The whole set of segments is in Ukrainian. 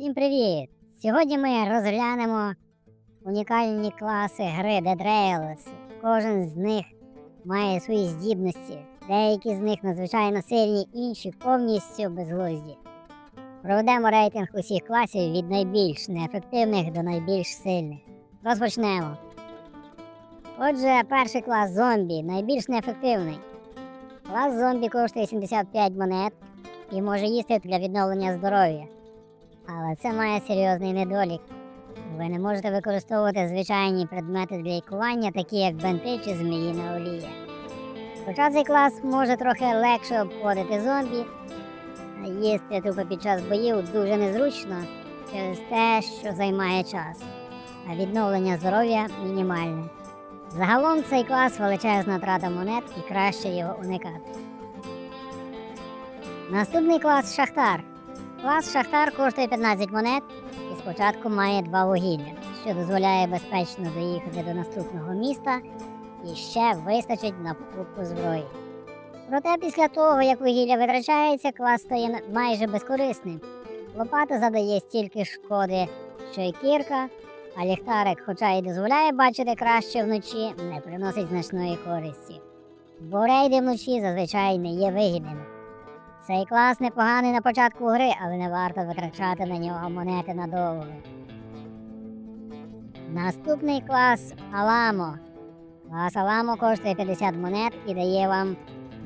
Всім привіт! Сьогодні ми розглянемо унікальні класи гри Dead Rails. Кожен з них має свої здібності. Деякі з них надзвичайно сильні, інші повністю безглузді. Проведемо рейтинг усіх класів від найбільш неефективних до найбільш сильних. Розпочнемо. Отже, перший клас зомбі найбільш неефективний. Клас зомбі коштує 75 монет і може їсти для відновлення здоров'я. Але це має серйозний недолік. Ви не можете використовувати звичайні предмети для лікування, такі як бенти чи зміїна олія. Хоча цей клас може трохи легше обходити зомбі, їсти тупо під час боїв дуже незручно через те, що займає час, а відновлення здоров'я мінімальне. Загалом цей клас величезна трата монет і краще його уникати. Наступний клас Шахтар. Клас Шахтар коштує 15 монет і спочатку має два вугілля, що дозволяє безпечно доїхати до наступного міста і ще вистачить на покупку зброї. Проте після того, як вугілля витрачається, клас стає майже безкорисним. Лопата задає стільки шкоди, що й кірка, а ліхтарик, хоча й дозволяє бачити краще вночі, не приносить значної користі. Бо рейди вночі зазвичай не є вигідними. Цей клас непоганий на початку гри, але не варто витрачати на нього монети надовго. Наступний клас Аламо. Клас Аламо коштує 50 монет і дає вам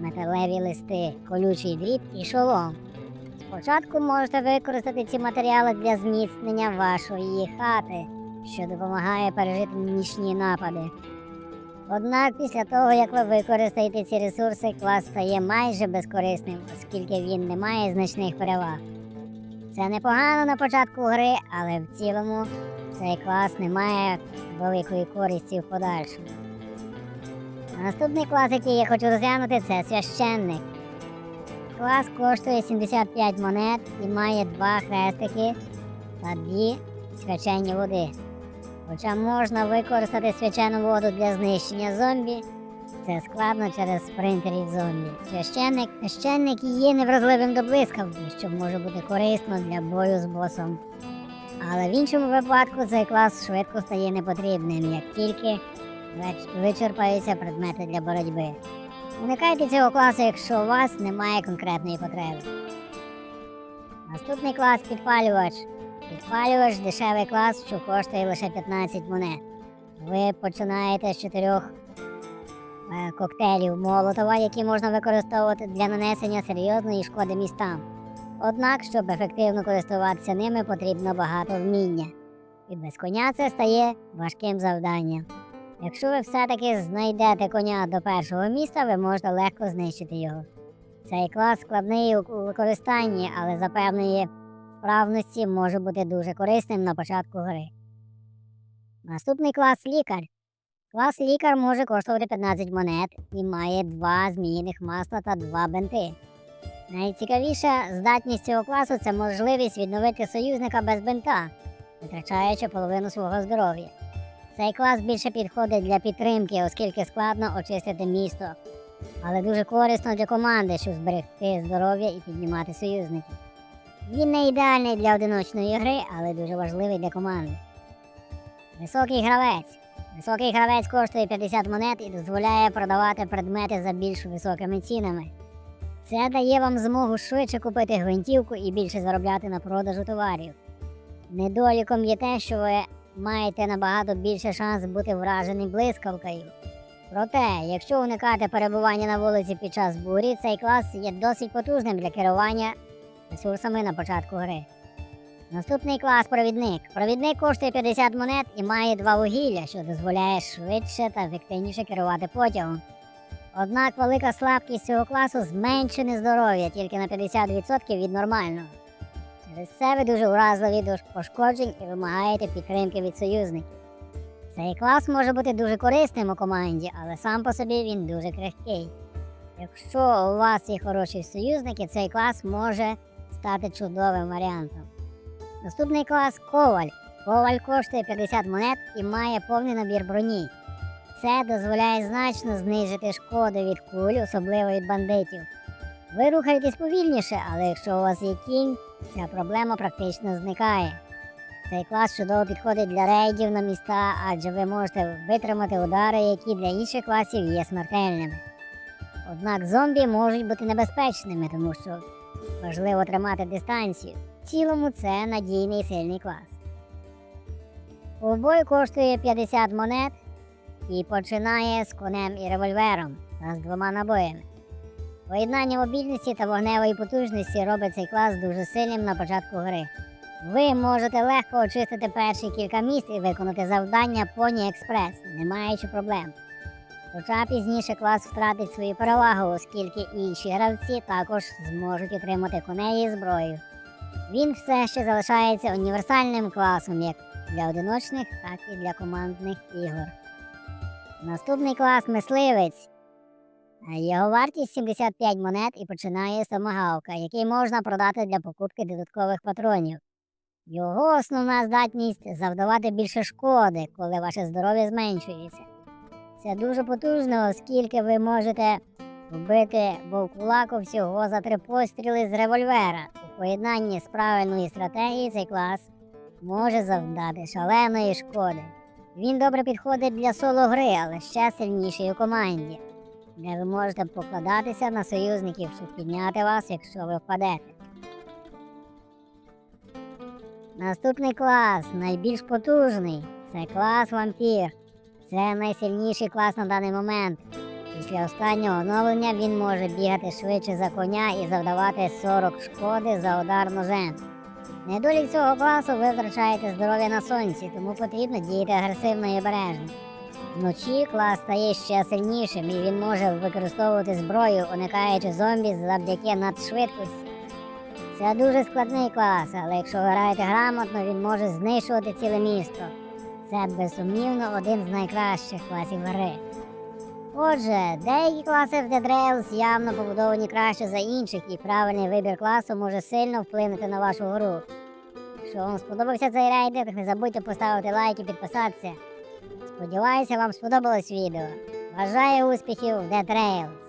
металеві листи, колючий дріт і шолом. Спочатку можете використати ці матеріали для зміцнення вашої хати, що допомагає пережити нічні напади. Однак після того, як ви використаєте ці ресурси, клас стає майже безкорисним, оскільки він не має значних переваг. Це непогано на початку гри, але в цілому цей клас не має великої користі в подальшому. Наступний клас, який я хочу розглянути, це священник. Клас коштує 75 монет і має два хрестики та дві свячені води. Хоча можна використати свячену воду для знищення зомбі, це складно через спринтерів зомбі. Священник, священник є невразливим до блискавки, що може бути корисно для бою з босом. Але в іншому випадку цей клас швидко стає непотрібним, як тільки вичерпаються предмети для боротьби. Уникайте цього класу, якщо у вас немає конкретної потреби. Наступний клас підпалювач. Підпалювач дешевий клас, що коштує лише 15 монет. Ви починаєте з чотирьох е, коктейлів Молотова, які можна використовувати для нанесення серйозної шкоди містам. Однак, щоб ефективно користуватися ними, потрібно багато вміння. І без коня це стає важким завданням. Якщо ви все-таки знайдете коня до першого міста, ви можете легко знищити його. Цей клас складний у використанні, але за певної вправності може бути дуже корисним на початку гри. Наступний клас лікар. Клас лікар може коштувати 15 монет і має два зміїних масла та два бенти. Найцікавіша здатність цього класу це можливість відновити союзника без бинта, витрачаючи половину свого здоров'я. Цей клас більше підходить для підтримки, оскільки складно очистити місто, але дуже корисно для команди, щоб зберегти здоров'я і піднімати союзників. Він не ідеальний для одиночної гри, але дуже важливий для команди. Високий гравець. Високий гравець коштує 50 монет і дозволяє продавати предмети за більш високими цінами. Це дає вам змогу швидше купити гвинтівку і більше заробляти на продажу товарів. Недоліком є те, що ви маєте набагато більше шанс бути враженим блискавкою. Проте, якщо уникати перебування на вулиці під час бурі, цей клас є досить потужним для керування ресурсами на початку гри. Наступний клас провідник. Провідник коштує 50 монет і має два вугілля, що дозволяє швидше та ефективніше керувати потягом. Однак велика слабкість цього класу зменшене здоров'я тільки на 50% від нормального. Через це ви дуже уразливі до пошкоджень і вимагаєте підтримки від союзників. Цей клас може бути дуже корисним у команді, але сам по собі він дуже крихкий. Якщо у вас є хороші союзники, цей клас може стати чудовим варіантом. Наступний клас коваль. Коваль коштує 50 монет і має повний набір броні. Це дозволяє значно знижити шкоду від куль, особливо від бандитів. Ви рухаєтесь повільніше, але якщо у вас є кінь, ця проблема практично зникає. Цей клас чудово підходить для рейдів на міста, адже ви можете витримати удари, які для інших класів є смертельними. Однак зомбі можуть бути небезпечними, тому що важливо тримати дистанцію. В цілому це надійний сильний клас. Ковбой коштує 50 монет і починає з конем і револьвером та з двома набоями. Поєднання мобільності та вогневої потужності робить цей клас дуже сильним на початку гри. Ви можете легко очистити перші кілька місць і виконати завдання Pony Експрес, не маючи проблем. Хоча пізніше клас втратить свою перевагу, оскільки інші гравці також зможуть отримати коней і зброю. Він все ще залишається універсальним класом як для одиночних, так і для командних ігор. Наступний клас мисливець. Його вартість 75 монет і починає з томагавка, який можна продати для покупки додаткових патронів. Його основна здатність завдавати більше шкоди, коли ваше здоров'я зменшується. Це дуже потужно, оскільки ви можете вбити вовкулаку всього за три постріли з револьвера. У поєднанні з правильною стратегією цей клас може завдати шаленої шкоди. Він добре підходить для соло гри, але ще сильніший у команді, де ви можете покладатися на союзників, щоб підняти вас, якщо ви впадете. Наступний клас, найбільш потужний, це клас вампір. Це найсильніший клас на даний момент. Після останнього оновлення він може бігати швидше за коня і завдавати 40 шкоди за удар ножем. Недолік цього класу ви втрачаєте здоров'я на сонці, тому потрібно діяти агресивно і обережно. Вночі клас стає ще сильнішим і він може використовувати зброю, уникаючи зомбі завдяки надшвидкості. Це дуже складний клас, але якщо ви граєте грамотно, він може знищувати ціле місто. Це безсумнівно один з найкращих класів гри. Отже, деякі класи в Dead Rails явно побудовані краще за інших, і правильний вибір класу може сильно вплинути на вашу гру. Якщо вам сподобався цей рейдинг, не забудьте поставити лайк і підписатися. Сподіваюся, вам сподобалось відео. Бажаю успіхів в Dead Rails!